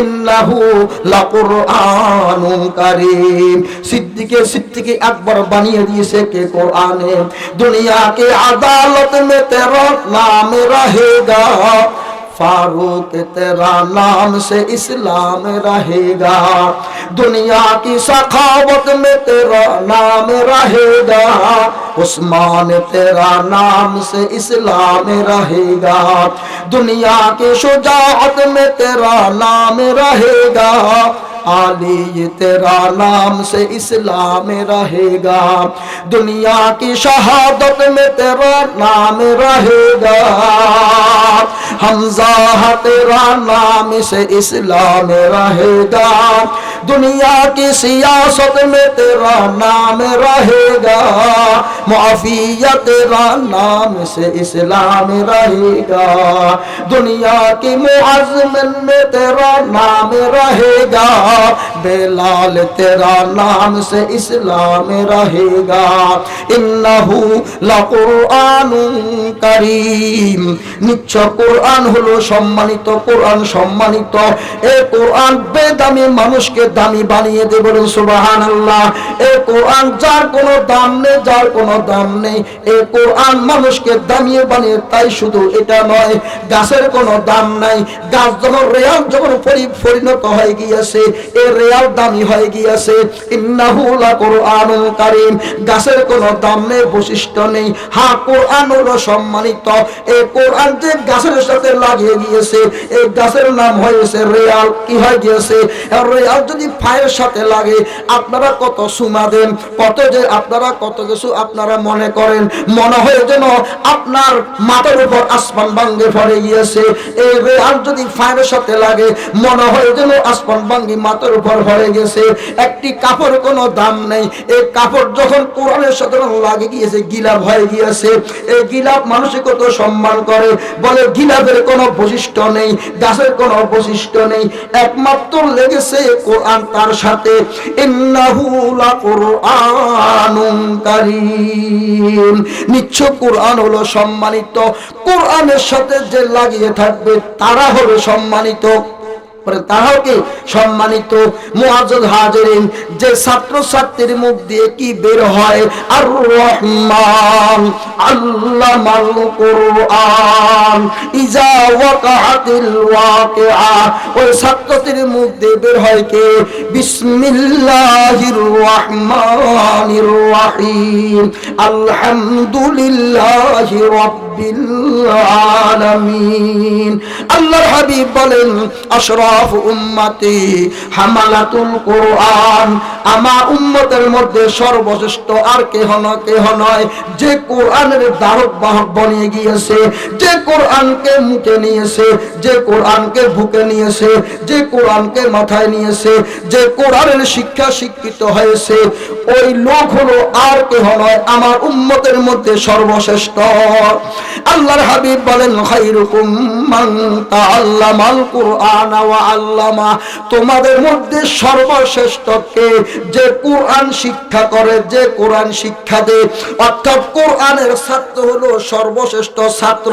ইন্নাহু লাকুরআনুন কারীম। সিদ্দিকে সিদ্দিকে আকবর বানিয়ে দিয়েছে কে কোরআনে? দুনিয়া فاروق، تیرا نام سے اسلام رہے گا۔ دنیا کی سخاوت میں تیرا نام رہے گا۔ عثمان، تیرا نام سے اسلام رہے گا۔ دنیا کی شجاعت میں تیرا نام رہے گا۔ علی تیرا نام سے اسلام رہے گا۔ دنیا کی شہادت میں تیرا نام رہے گا۔ حمزہ تیرا نام سے اسلام رہے گا۔ दुनिया की सियासत में तेरा नाम रहेगा मुआफिया तेरा नाम से इस्लाम रहेगा दुनिया की मुआजमन में तेरा नाम रहेगा बेलाल तेरा नाम से इस्लाम रहेगा इन्नहु लकुरआनुन करीम নিশ্চয় কোরআন হলো সম্মানিত কোরআন সম্মানিত এই কোরআন বেদামি মানুষকে দামি বানিয়ে দেবে বলুন, সুবহানাল্লাহ। এই কোরআন যার কোনো দাম নেই, যার কোনো দাম নেই। এই কোরআন মানুষকে দামিয়ে বানিয়ে, তাই শুধু এটা নয়, গাছের কোনো দাম নাই। গাছ যখন রেয়াল যখন পরিণত হয়ে গিয়েছে, এ রেয়াল দামি হয়ে গিয়েছে। ইন্নাহু লাকুরআনুল কারীম। গাছের কোনো দাম নেই, বৈশিষ্ট্য নেই। হ্যাঁ কোরআন হলো সম্মানিত। এই কোরআন যে গাছের সাথে লাগিয়ে গিয়েছে এই গাছের নাম হয়েছে রেয়াল। কি হয়ে গিয়েছে? রেয়াল যদি ফায়ের সাথে লাগে, আপনারা কত সুমা দেন, কত যে আপনারা, কত কিছু আপনারা মনে করেন, মনে হয় যেন আপনার মাথার উপর আসমান ভাঙ্গে পড়ে গিয়েছে। এই রেয়াল যদি ফায়ের সাথে লাগে, মনে হয় যেন আসমান ভাঙ্গি মাথার উপর পড়ে গেছে একটি কাপড় কোনো দাম নেই। এই কাপড় যখন কোরআনের সাথে লাগে গিয়েছে, গিলাপ হয়ে গিয়েছে। এই গিলাপ মানুষে কত সম্মান করে। বলে গিলাপের কোনো বৈশিষ্ট্য নেই, গাছের কোনো বৈশিষ্ট্য নেই। একমাত্র লেগেছে কোরআন। তার সাথে নিচ্ছ কোরআন হলো সম্মানিত। কোরআনের সাথে যে লাগিয়ে থাকবে তারা হলো সম্মানিত। তারাও সম্মানিত যে ছাত্র ছাত্রীর মুখ দিয়ে কি বের হয়? আর রহমান আল্লামাল ইজা ওয়াকাআতিল ওয়াকিআ। ওই ছাত্রটির মুখ দিয়ে বের হয় কে? বিসমিল্লাহির রহমানির রহিম। আলহামদুলিল্লাহি আলামিন আল্লাহর হাবিব বলেন, আশরাফ উম্মতি হামালাতুল কোরআন। আমার উম্মতের মধ্যে সর্বশ্রেষ্ঠ আর কেহ কেহ নয়, যে কোরআনের ধারক বাহক বনিয়ে গিয়েছে, যে কোরআনকে মুখে নিয়েছে, যে কোরআনকে বুকে নিয়েছে, যে কোরআনকে মাথায় নিয়েছে, যে কোরআনের শিক্ষা শিক্ষিত হয়েছে, ওই লোক হলো আর কেহ নয়, আমার উম্মতের মধ্যে সর্বশ্রেষ্ঠ। আল্লাহর হাবিব বলেন খাইরুকুম মান তাআল্লামাল কুরআন ওয়া আল্লামা। তোমাদের মধ্যে সর্বশ্রেষ্ঠ কে? যে কোরআন শিক্ষা করে, যে কোরআন শিক্ষা দেয়। অর্থাৎ কোরআনের ছাত্র হলো সর্বশ্রেষ্ঠ ছাত্র।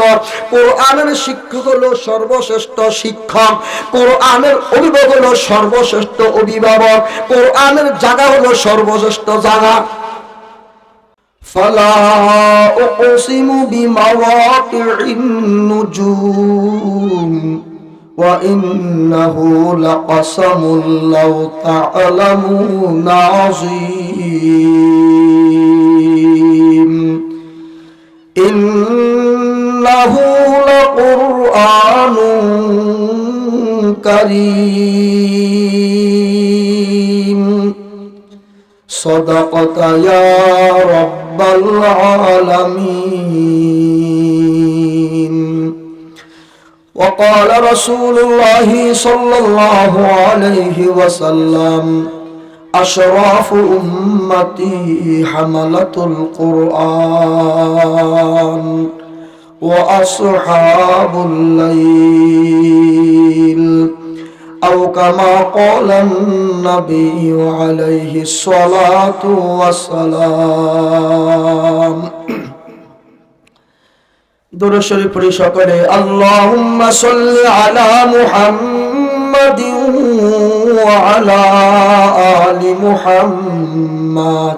কোরআনের শিক্ষক হলো সর্বশ্রেষ্ঠ শিক্ষক। কোরআনের অভিভাবক হলো সর্বশ্রেষ্ঠ অভিভাবক। কোরআনের জায়গা হলো সর্বশ্রেষ্ঠ জায়গা। فلا أقسم بمواقع النجوم وإنه لقسم لو تعلمون عظيم إنه لقرآن كريم صدقت يا رب العالمين وقال رسول الله صلى الله عليه وسلم أشراف أمتي حملة القرآن وأصحاب الليل أو كما قال النبي عليه الصلاة والسلام درود شريف পড়ি সকলে اللهم صل على محمد وعلى آل محمد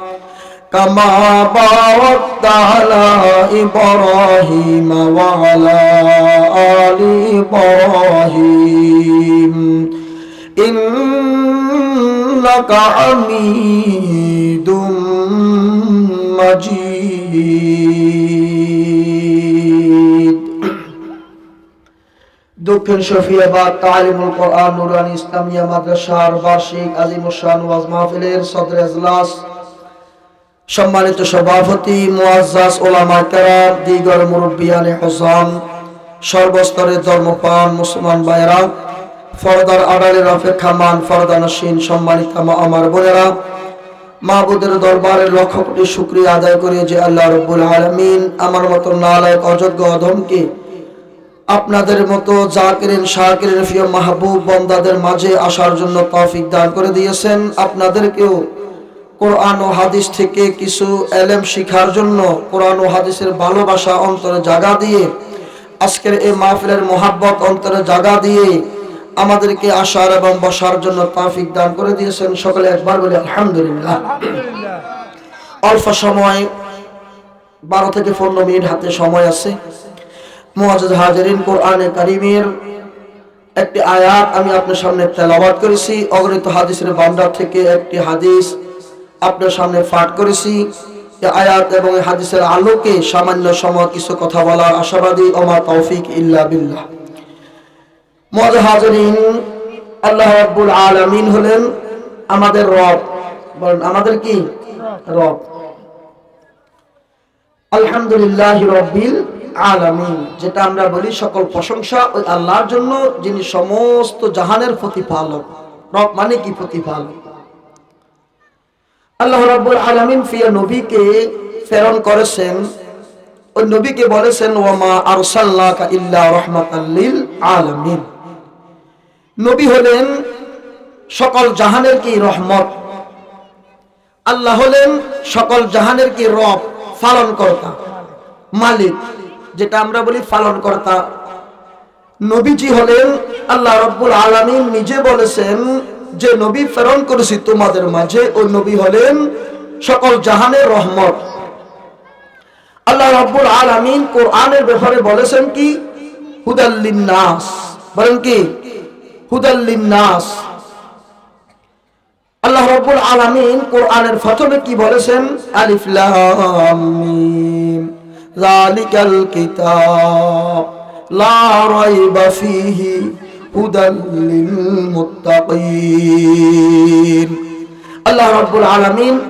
كما باركت على إبراهيم وعلى آل إبراهيم إنك حميد مجيد দক্ষিণ শফিয়াবাদ তালিমুল কোরআন নুরানি ইসলামিয়া মাদ্রাসার বার্ষিক আজিমুসান ওয়াজ মাহফিলের সদর এজলাস সম্মানিত সভাপতি মুআজ্জাজ ওলামা কেরাম, দিগর মুরব্বিয়ানে হোসান সর্বস্তরের ধর্মপান মুসলমান ভাইয়েরা, ফরদার আড়ালের অপেক্ষামান ফরদা নসীন সম্মানিত আমার বোনেরা, মাহবুদের দরবারে লক্ষ কোটি শুক্রিয়া আদায় করে যে আল্লাহ রব্বুল আলমিন আমার মতো নালায়ক, অযোগ্য অধমকে আপনাদের মতো জাকিরিন, শাকিরিন ফিয় মাহবুব বন্দাদের মাঝে আসার জন্য তৌফিক দান করে দিয়েছেন। আপনাদেরকেও কোরআন ও হাদিস থেকে কিছু এলেম শিখার জন্য কোরআন ও হাদিসের ভালোবাসা অন্তরে জাগা দিয়ে, আজকের এই মাহফিলের মোহাব্বত অন্তরে জাগা দিয়ে আমাদেরকে আসার এবং বসার জন্য তৌফিক দান করে দিয়েছেন। সকলে একবার বলে, আলহামদুলিল্লাহ। অল্প সময়, বারো থেকে পনেরো মিনিট হাতে সময় আছে। মুআজ্জাজ হাজারিন, কোরআনে কারিমের একটি আয়াত আমি আপনার সামনে তেলাওয়াত করেছি। অগণিত হাদিসের ভান্ডার থেকে একটি হাদিস আপনার সামনে পাঠ করেছি। আয়াত এবং হাদিসের আলোকে সামান্য সময় কিছু কথা বলার আশাবাদী ওমা তৌফিক ইল্লা বিল্লাহ। মুআজ্জাজ হাজিরিন, আল্লাহ রাব্বুল আলামিন হলেন আমাদের রব। বলেন, আমাদের কি? রব। আলহামদুলিল্লাহ রব্বিল আলামিন। যেটা আমরা বলি সকল প্রশংসা ওই আল্লাহর জন্য, যিনি সমস্ত জাহানের প্রতিপালক। রব মানে কি প্রতিপালক? আল্লাহ রাব্বুল আলামিন ফিয়া নবীকে প্রেরণ করেছেন। ওই নবীকে বলেছেন, ওয়ামা আরসালনাকা ইল্লা রাহমাতাল লিল আলামিন। নবী হলেন সকল জাহানের কি রহমত? আল্লাহ হলেন সকল জাহানের কি রব? পালন কর্তা মালিক, যেটা আমরা বলি পালন কর্তা নবীজি হলেন আল্লাহ রব্বুল আলামিন নিজে বলেছেন যে নবী প্রেরণ করেছি তোমাদের মাঝে ওই নবী হলেন সকল জাহানের রহমত। আল্লাহ রব্বুল আলামিন কোরআনের ব্যাপারে বলেছেন কি? হুদাল্লিন নাস বলেন কি? হুদাল্লিন নাস আল্লাহ রব্বুল আলামিন কোরআনের প্রথমে কি বলেছেন? আলিফ লাম মিম। যালিকাল কিতাব। লা রাইবা ফীহি। হুদাল লিল মুত্তাকিন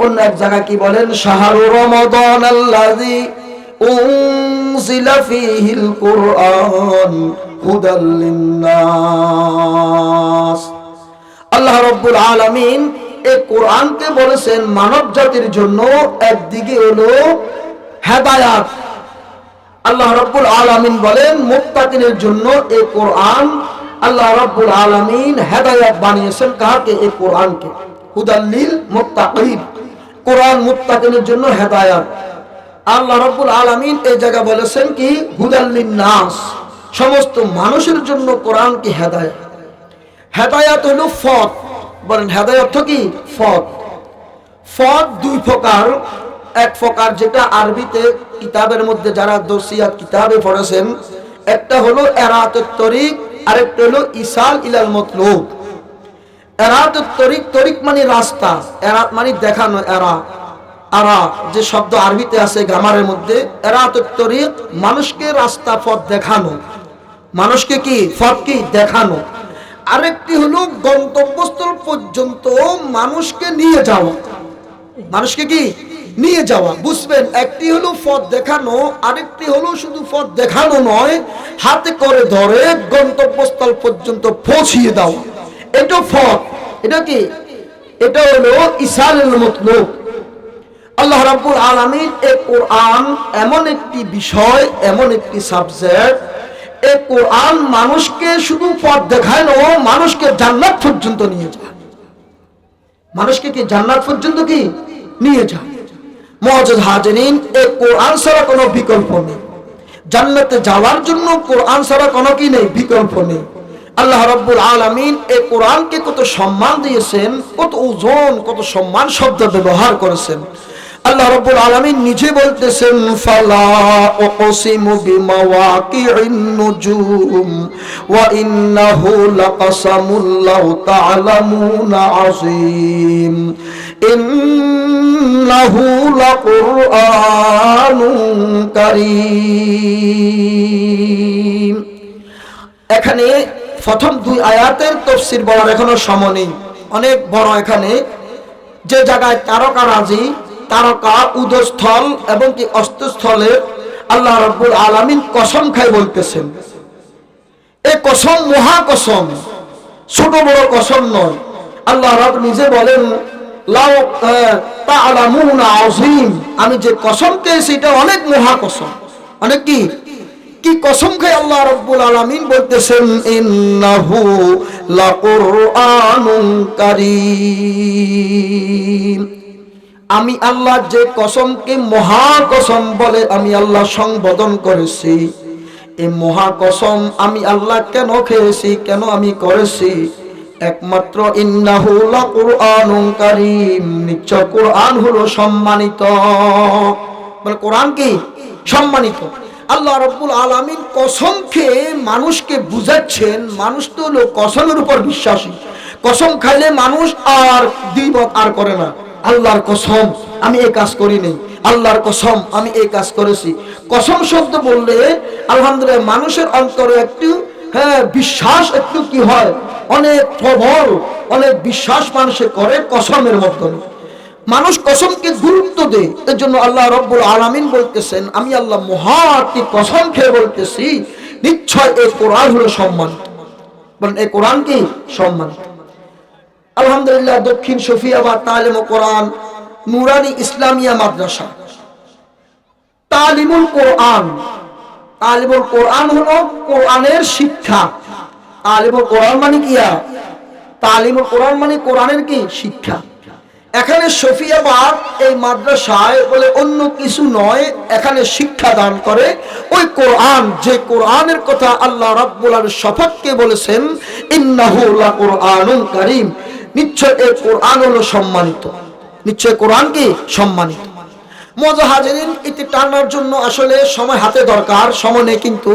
অন্য এক জায়গায় কি বলেন? কোরআনকে বলেছেন মানব জাতির জন্য একদিকে হলো হেদায়াত। আল্লাহ রব্বুল আলামিন বলেন, মুত্তাকিনের জন্য এই কোরআন আল্লাহ রব্বুল আলামিন হেদায়াত বানিয়েছেন কাকে? এই কোরআনকে। হুদাল্লিল মুত্তাকিন। কোরআন মুত্তাকিনের জন্য হেদায়াত। আল্লাহ রব্বুল আলামিন এই জায়গা বলেছেন কি? হুদাল্লিন নাস। সমস্ত মানুষের জন্য কোরআন কি হেদায়াত। হেদায়াত হলো ফত। বলেন, হেদায়াত কি? ফত। ফত দুই প্রকার। এক প্রকার যেটা আরবিতে কিতাবের মধ্যে যারা দোসিয়াত কিতাবে পড়েছেন, একটা হলো এরাতুত তরিক আরেকটা হলো ইসাল ইলাল মতলুব। এরাতুত তরিক তরিক মানে রাস্তা এরাত মানে দেখানো, এরা, আরা, যে শব্দ আরবিতে আছে গ্রামারের মধ্যে। এরাতুত তরিক, মানুষকে রাস্তা, পথ দেখানো। মানুষকে কি, পথ কি, দেখানো। আরেকটি হলো গন্তব্যস্থল পর্যন্ত মানুষকে নিয়ে যাওয়া। মানুষকে কি নিয়ে যাওয়া, বুঝবেন? একটি হলো পথ দেখানো, আরেকটি হলো শুধু পথ দেখানো নয়, হাতে করে ধরে গন্তব্যস্থল পর্যন্ত পৌঁছিয়ে দাও। এটা পথ। এটা কি? এটা হলো ইসালের মতলব। আল্লাহ রাব্বুল আলামিন এ কোরআন এমন একটি বিষয়, এমন একটি সাবজেক্ট এ কোরআন মানুষকে শুধু পথ দেখায় না মানুষকে জান্নাত পর্যন্ত নিয়ে যায়। মানুষকে কি জান্নাত পর্যন্ত কি? নিয়ে যায়। মহাজুদ হাজরিন, এ কোরআন ছাড়া কোনো বিকল্প নেই। জান্নাতে যাওয়ার জন্য কোরআন ছাড়া কোনো কি নেই? বিকল্প নেই। আল্লাহ রাব্বুল আলামিন এই কোরআনকে কত সম্মান দিয়েছেন, কত ওজন, কত সম্মান শব্দ ব্যবহার করেছেন। আল্লাহ রাব্বুল আলামিন নিজে বলতেছেন, ফালা উকসিমু বিমাওয়াকিউন নুজুম, ওয়া ইন্নাহু লাকাসামুল লাউ তা'লামুনা আযীম। ইন্নাহু লাকুরআনুন কারীম। এখানে প্রথম দুই আয়াতের তফসির বলার এখনও সময় নেই। অনেক বড় এখানে। যে জায়গায় তারকা রাজি, তারকা উদস্থল এবং কি অস্তস্থলে আল্লাহ রব্বুল আলামিন কসম খাই বলতেছেন। এই কসম মহা কসম, ছোট বড় কসম নয়। আল্লাহ রব নিজে বলেন আমি যে কসম খেয়েছি, এটা অনেক মহা কসম। অনেক কি? কি কসম খাই আল্লাহ রাব্বুল আলামিন বলতেছেন আমি আল্লাহ যে কসমকে মহা কসম বলে আমি আল্লাহ সংবোধন করেছি। এই মহা কসম আমি আল্লাহ কেন খেয়েছি, কেন আমি করেছি? একমাত্র কোরআন হলো সম্মানিত। মানে কোরআন কি? সম্মানিত। আল্লাহ রব্বুল আলামিন কসম খেয়ে মানুষকে বুঝাচ্ছেন, মানুষ তো হলো কসমের উপর বিশ্বাসী। কসম খাইলে মানুষ আর দ্বিমত আর করে না। আল্লাহর কসম, আমি এই কাজ করি নাই আল্লাহর কসম, আমি এই কাজ করেছি। কসম শব্দ বললে আলহামদুলিল্লাহ মানুষের অন্তরে একটু হ্যাঁ বিশ্বাস একটু কি হয়? অনেক প্রবল, অনেক বিশ্বাস মানুষে করে কসমের মাধ্যমে। মানুষ কসমকে গুরুত্ব দেয়। এর জন্য আল্লাহ রব্বুল আলামিন বলতেছেন, আমি আল্লাহ মহাটি কসম খেয়ে বলতেছি, নিশ্চয় এই কোরআন হলো সম্মান। বলেন, এই কোরআন কি? সম্মান। আলহামদুলিল্লাহ, দক্ষিণ সফিয়াবাদ তালিম কোরআন, নুরানি ইসলামিয়া মাদ্রাসা। তালিমুল কোরআন তালিমুল কোরআন হলো কোরআনের শিক্ষা। তালিমুল কোরআন মানে কিয়া তালিমুল কোরআন মানে কোরআনের কি? শিক্ষা। এখানে সফিয়াবাদ এই মাদ্রাসায় বলে অন্য কিছু নয়, এখানে শিক্ষা দান করে। ওই কোরআন, যে কোরআনের কথা আল্লাহ রাব্বুল আলামিন শপথকে বলেছেন, ইন্নাহু লাকুরআনুন কারীম। নিশ্চয় এই কোরআন হলো সম্মানিত। নিশ্চয় কোরআন কি? সম্মানিত। মজা হাজারিন, এটি টানার জন্য আসলে সময় হাতে দরকার, সময় নেই কিন্তু।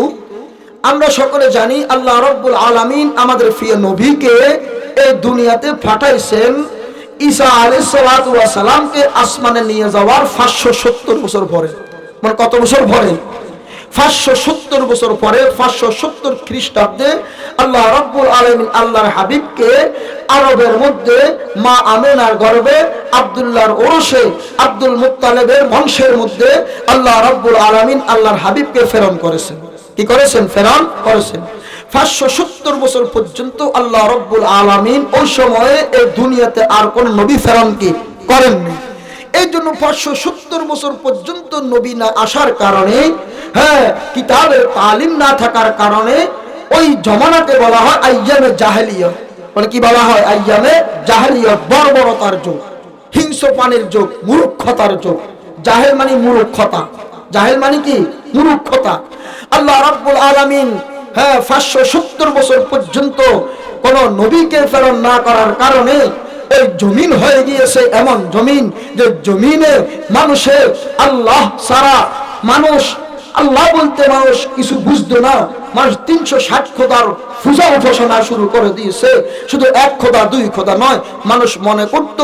আমরা সকলে জানি আল্লাহ রব্বুল আলামিন আমাদের প্রিয় নবীকে এই দুনিয়াতে ফাটাইছেন ঈসা আলী সালামকে আসমানে নিয়ে যাওয়ার পাঁচশো সত্তর বছর পরে। মানে কত বছর পরে? পাঁচশো সত্তর বছর পরে পাঁচশো সত্তর খ্রিস্টাব্দে আল্লাহ রব্বুল আলমিন আল্লাহর হাবিবকে আরবের মধ্যে মা আমেনার গর্বে আবদুল্লাহর ওরসে আব্দুল মুত্তালেবের বংশের মধ্যে আল্লাহ রব্বুল আলমিন আল্লাহর হাবিবকে ফেরন করেছেন। কি করেছেন? ফেরন করেছেন। পাঁচশো সত্তর বছর পর্যন্ত আল্লাহ রব্বুল আলমিন ওই সময়ে এই দুনিয়াতে আর কোন নবী ফেরন কি করেননি। এই জন্য পাঁচশো সত্তর বছর পর্যন্ত নবী না আসার কারণে হ্যাঁ কিতাবের তালিম না থাকার কারণে ওই জমানাকে বলা হয় আইয়ামে জাহেলিয়া। মানে কি বলা হয়? আইয়ামে জাহেলিয়া, বর্বরতার যুগ হিংস পানির যুগ, মূর্খতার যুগ। জাহেল মানে মূর্খতা। জাহেল মানে কি? মূর্খতা। আল্লাহ রাব্বুল আলামিন হ্যাঁ পাঁচশো সত্তর বছর পর্যন্ত কোন নবীকে ফেরন না করার কারণে এই জমিন হয়ে গিয়েছে এমন জমিন যে জমিনে মানুষের আল্লাহ সারা মানুষ, আল্লাহ বলতে মানুষ কিছু বুঝতো না। মানুষ তিনশো ষাট খোদার পূজা উপাসনা শুরু করে দিয়েছে। শুধু এক খোদা, দুই খোদা নয়, মানুষ মনে করত,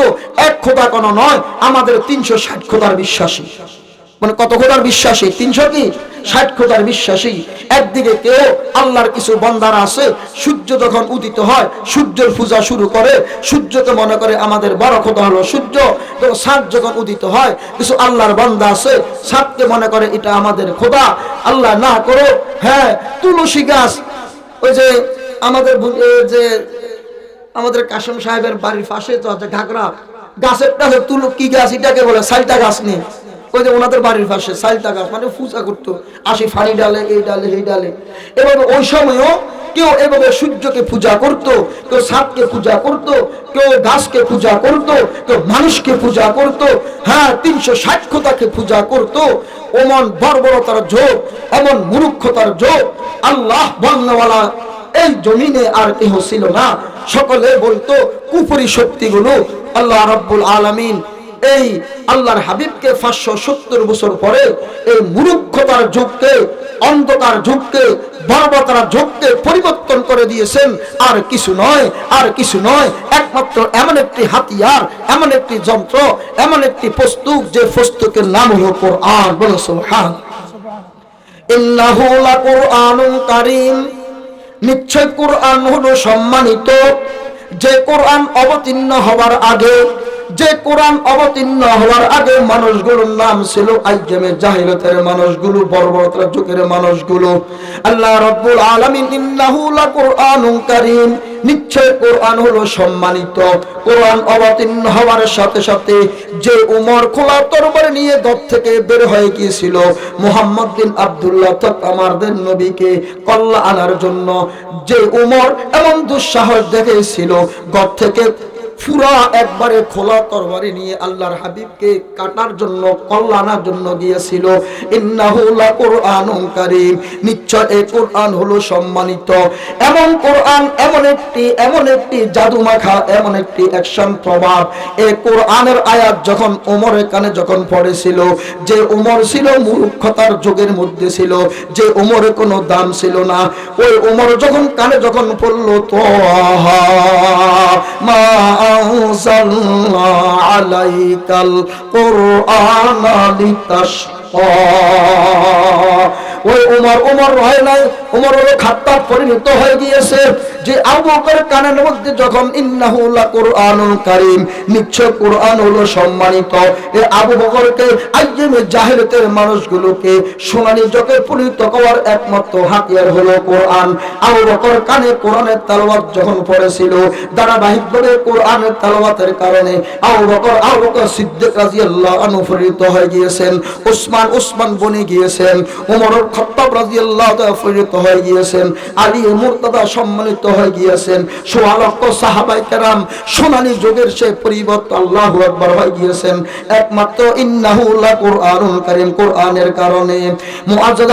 এক খোদা কোনো নয়, আমাদের তিনশো ষাট খোদার বিশ্বাসী। মানে কত খোদার বিশ্বাসী? তিনশো কি? ষাট খোদার বিশ্বাসী। একদিকে কেউ আল্লাহর কিছু বন্দার আছে, সূর্য যখন উদিত হয়, সূর্যের পূজা শুরু করে, সূর্যকে মনে করে আমাদের বড় খোদা হলো সূর্য। তো সাত যখন উদিত হয়, কিছু আল্লাহর বন্দা আছে সাতকে মনে করে এটা আমাদের খোদা। আল্লাহ না করো হ্যাঁ তুলসী গাছ। ওই যে আমাদের যে আমাদের কাসম সাহেবের বাড়ির পাশে তো আছে ঘাগরা। গাছের টাছে তুলো কি গাছ? এটাকে বলে সাইটা গাছ নেই ওই যে ওনাদের বাড়ির পাশে সাইলটা গাছ মানে পূজা করতো। আসি ফানি ডালে, এই ডালে এই ডালে। এভাবে ওই সময়ও কেউ এভাবে সূর্যকে পূজা করত, কেউ সাপকে পূজা করত, কেউ গাছকে পূজা করত, কেউ মানুষকে পূজা করত। হ্যাঁ তিনশো ষাটক্ষতাকে পূজা করত। ওমন বর্বরতার যোগ এমন মুরুক্ষতার যোগ আল্লাহ বলনেওয়ালা এই জমিনে আর কেহ ছিল না। সকলে বলতো কুপুরি শক্তিগুলো আল্লাহ রব্বুল আলামিন এই আল্লাহর হাবিবকে পাঁচশো সত্তর বছর পরে এই মুরুক্ষতার যুগকে অন্ধকার যুগকে বর্বতার যুগকে পরিবর্তন করে দিয়েছেন। আর কিছু নয়, আর কিছু নয়, একমাত্র এমন একটি হাতিয়ার, এমন একটি যন্ত্র, এমন একটি পুস্তক যে পুস্তকের নাম হলো কোরআন। বলো সুবহান ইন্নাহু লাকুরআনুন কারীম। নিশ্চয় কোরআন হলো সম্মানিত। যে কোরআন অবতীর্ণ হওয়ার আগে যে কোরআন অবতীর্ণ হওয়ার আগে মানুষগুলোর নাম ছিল আইজামে জাহিলতের মানুষগুলো, বর্বরতার যুগের মানুষগুলো। আল্লাহ রব্বুল আলামিন, ইন্নাহু লাকুরআনুন কারীম। নিশ্চয় কোরআন হলো সম্মানিত। কোরআন অবতীর্ণ হওয়ার সাথে সাথে যে উমর খোলা তরবারি নিয়ে দর থেকে বের হয়ে গিয়েছিল, মুহাম্মদ বিন আব্দুল্লাহ তক আমাদের নবীকে কল্লা আনার জন্য, যে উমর এমন দুঃসাহস দেখেছিল গর থেকে পুরা একবারে খোলা তরবারি নিয়ে আল্লাহর হাবিবকে কাটার জন্য কল্যাণার জন্য গিয়েছিল। ইন্নাহু লাকুরআনুন কারীম। নিশ্চয় এই কোরআন হলো সম্মানিত। এমন কোরআন, এমন একটি এমন একটি জাদু মাখা এমন একটি অ্যাকশন প্রভাব এই কোরআনের আয়াত যখন ওমরের কানে যখন পড়েছিল, যে ওমর ছিল মূর্খতার যুগের মধ্যে ছিল, যে ওমরের কোনো দাম ছিল না, ওই ওমর যখন কানে যখন পড়ল, তো মা أنزلنا عليك القرآن لتشقى ওই উমর উমর রয় নাই উমর হলো খাত্তাব পরিণত হয়ে গিয়েছে যে আবু বকর কানের মধ্যে যখন ইন্নাহু লাকুরআনুল কারীম, নিশ্চয় কোরআন হলো সম্মানিত। এ আবু বকরকে, আইয়ামে জাহেলিয়াতের মানুষগুলোকে সোনালী জগে পরিণত করার একমাত্র হাতিয়ার হলো কোরআন। আবু বকর কানে কোরআনের তেলাওয়াত যখন পড়েছিল, ধারাবাহিকভাবে কোরআনের তেলাওয়াতের কারণে আবু বকর আবু বকর সিদ্দিক রাদিয়াল্লাহু আনহু পরিণত হয়ে গিয়েছেন ওসমান ওসমান বনে গিয়েছেন ওমর খত্তাব রাদিয়াল্লাহু তাআলা পরিণত হয়ে গিয়েছেন, আলী মুর্তদা সম্মানিত হয়ে গিয়েছেন। সাহাবাই কেরাম যুগের সে পরিবর্তন আল্লাহু আকবার হয়ে গিয়েছেন। একমাত্র ইন্নাহু লাকুরআনুল কারীম, কোরআনের কারণে। মুআজ্জাদ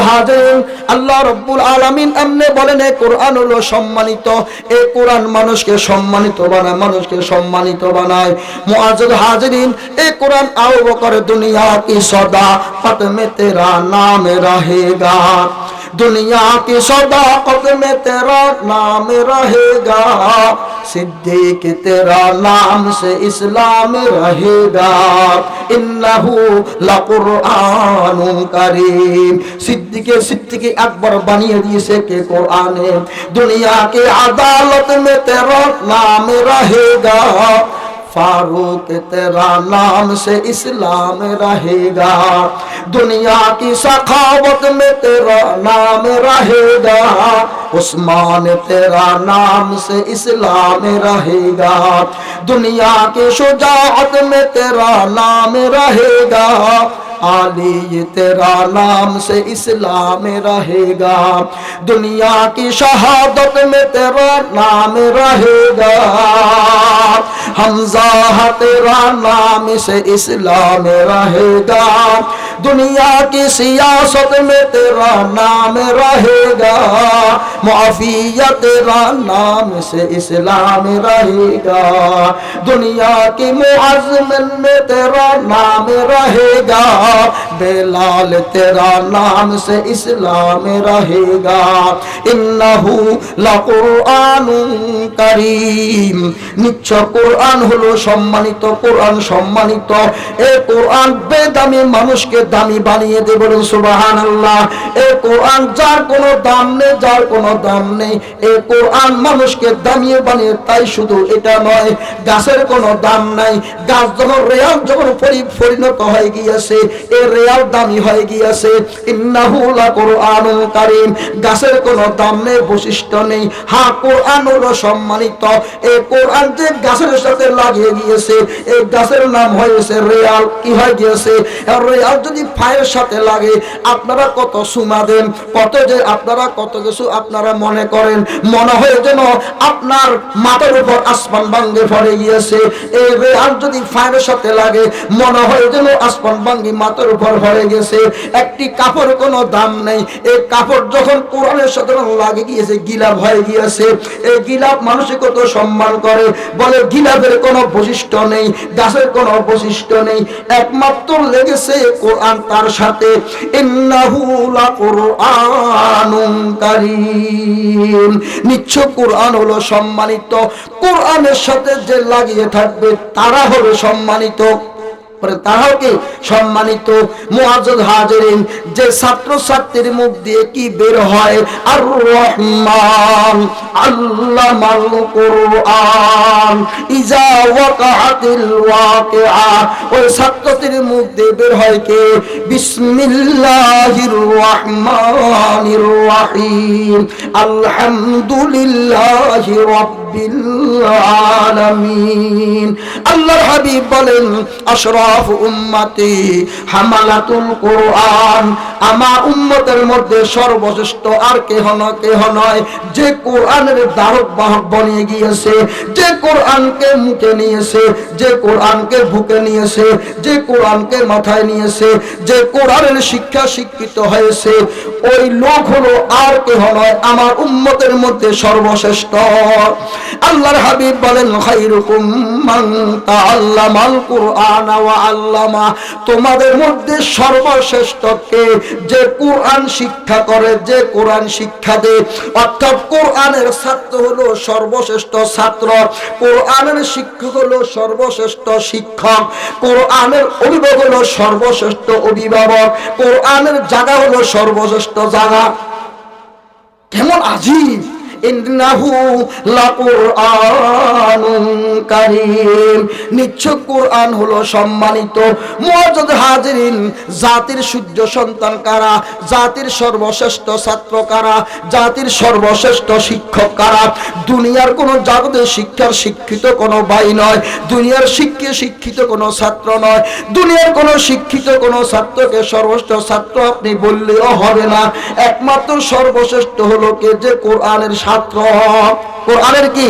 আল্লাহ রাব্বুল আলামিন বলেন এই কোরআন হলো সম্মানিত। এই কোরআন মানুষকে সম্মানিত বানায়, মানুষকে সম্মানিত বানায়। মুআজ্জাদ হাজিরিন এই কোরআন আও বকর দুনিয়া কি সদা? دنیا کی صداقت میں تیرا نام رہے گا۔ صدیق تیرا نام سے اسلام رہے گا۔ انہو لقرآن کریم۔ صدیق صدیق اکبر بنی حدیث کے قرآن۔ دنیا کے عدالت میں تیرا نام رہے گا۔ فاروق، تیرا نام سے اسلام رہے گا۔ دنیا کی سخاوت میں تیرا نام رہے گا۔ عثمان، تیرا نام سے اسلام رہے گا۔ دنیا کی شجاعت میں تیرا نام رہے گا۔ علی تیرا نام سے اسلام رہے گا۔ دنیا کی شہادت میں تیرا نام رہے گا۔ حمزہ تیرا نام سے اسلام رہے گا۔ दुनिया की सियासत में तेरा नाम रहेगा मुआफिया तेरा नाम से इस्लाम रहेगा दुनिया की मुआजमन में तेरा नाम रहेगा बेलाल तेरा नाम से इस्लाम रहेगा इन्नहु लकुरआनुन करीम নিশ্চয় কোরআন হলো সম্মানিত কোরআন সম্মানিত এই কোরআন বেদামি মানুষকে দামি বানিয়ে দেবে সুবাহান আল্লাহ এই কোরআন যার কোনো দাম নেই, যার কোনো দাম নেই। এই কোরআন মানুষকে দামিয়ে বানিয়ে, তাই শুধু এটা নয়, গাছের কোনো দাম নাই। গাছ যখন রেয়াল যখন পরিণত হয়ে গিয়েছে এই রেয়াল দামি হয়ে গিয়েছে। ইন্নাহুলা কোরআন কারিম। গাছের কোনো দাম নেই, বৈশিষ্ট্য নেই। হা, কোরআন হলো সম্মানিত। এ কোরআন যে গাছের সাথে লাগিয়ে গিয়েছে এই গাছের নাম হয়েছে রেয়াল। কি হয়ে গিয়েছে? রেয়াল যদি ফায়ের সাথে লাগে, আপনারা কত সুমা দেন, কত যে আপনারা, কত কিছু আপনারা মনে করেন, মনে হয় যেন আপনার মাথার উপর আসমান ভাঙ্গে পড়ে গিয়েছে। এই রেয়াল যদি ফায়ের সাথে লাগে, মনে হয় যেন আসমান ভাঙ্গি মাথার উপর পড়ে গেছে। একটি কাপড় কোনো দাম নেই। এই কাপড় যখন কোরআনের সাথে লাগে গিয়েছে, গিলাপ হয়ে গিয়েছে। এই গিলাপ মানুষে কত সম্মান করে। বলে গিলাপের কোনো বৈশিষ্ট্য নেই, গাছের কোনো বৈশিষ্ট্য নেই। একমাত্র লেগেছে কোরআন। তার সাথে নিচ্ছ কোরআন হলো সম্মানিত। কোরআনের সাথে যে লাগিয়ে থাকবে তারা হলো সম্মানিত। তারাও কি সম্মানিত মুআজ্জাজ হাজিরিন, যে ছাত্র ছাত্রীর মুখ দিয়ে কি বের হয়? আর রহমান আল্লামাল কোরআন, ইজা ওয়াকাআতিল ওয়াকিআ। ওই ছাত্রটির মুখ দিয়ে বের হয় কে? বিসমিল্লাহির রহমানির রহিম। আলহামদুলিল্লাহি রাব্বিল আলামিন। আল্লাহর হাবিব বলেন আশরাফ উম্মতি। হামালাতুল কোরআন। আমার উম্মতের মধ্যে সর্বশ্রেষ্ঠ আর কেহ ন, কেহ নয়। যে কোরআনের দ্বারক বাহক বনিয়ে গিয়েছে, যে কোরআনকে মুখে নিয়েছে, যে কোরআনকে নিয়েছে, যে কোরআনকে মাথায় নিয়েছে, যে কোরআনের শিক্ষা শিক্ষিত হয়েছে, ওই লোক হলো আর কেহ নয়, আমার উম্মতের মধ্যে সর্বশ্রেষ্ঠ। আল্লাহর হাবিব বলেন, খাইরুকুম মান কুরআন আল্লামা। তোমাদের মধ্যে সর্বশ্রেষ্ঠ কে? যে কোরআন শিক্ষা করে, যে কোরআন শিক্ষা দেয়। অর্থাৎ কোরআনের ছাত্র হলো সর্বশ্রেষ্ঠ ছাত্র। কোরআনের শিক্ষক হলো সর্বশ্রেষ্ঠ শিক্ষক। কোরআনের অভিভাবক হলো সর্বশ্রেষ্ঠ অভিভাবক। কোরআনের জায়গা হলো সর্বশ্রেষ্ঠ জায়গা। কেমন আজিব! ইন্নাহু লাকুরআনুন কারীম। নিশ্চয় কোরআন হলো সম্মানিত মুআজ্জাদ হাজিরিন, জাতির সূর্য সন্তান কারা? জাতির সর্বশ্রেষ্ঠ ছাত্র কারা? জাতির সর্বশ্রেষ্ঠ শিক্ষক কারা? দুনিয়ার কোনো জাগতিক শিক্ষার শিক্ষিত কোনো ভাই নয়। দুনিয়ার শিক্ষে শিক্ষিত কোনো ছাত্র নয়। দুনিয়ার কোনো শিক্ষিত কোনো ছাত্রকে সর্বশ্রেষ্ঠ ছাত্র আপনি বললেও হবে না। একমাত্র সর্বশ্রেষ্ঠ হলো কে? যে কোরআনের ছাত্র। কোরআনের কি?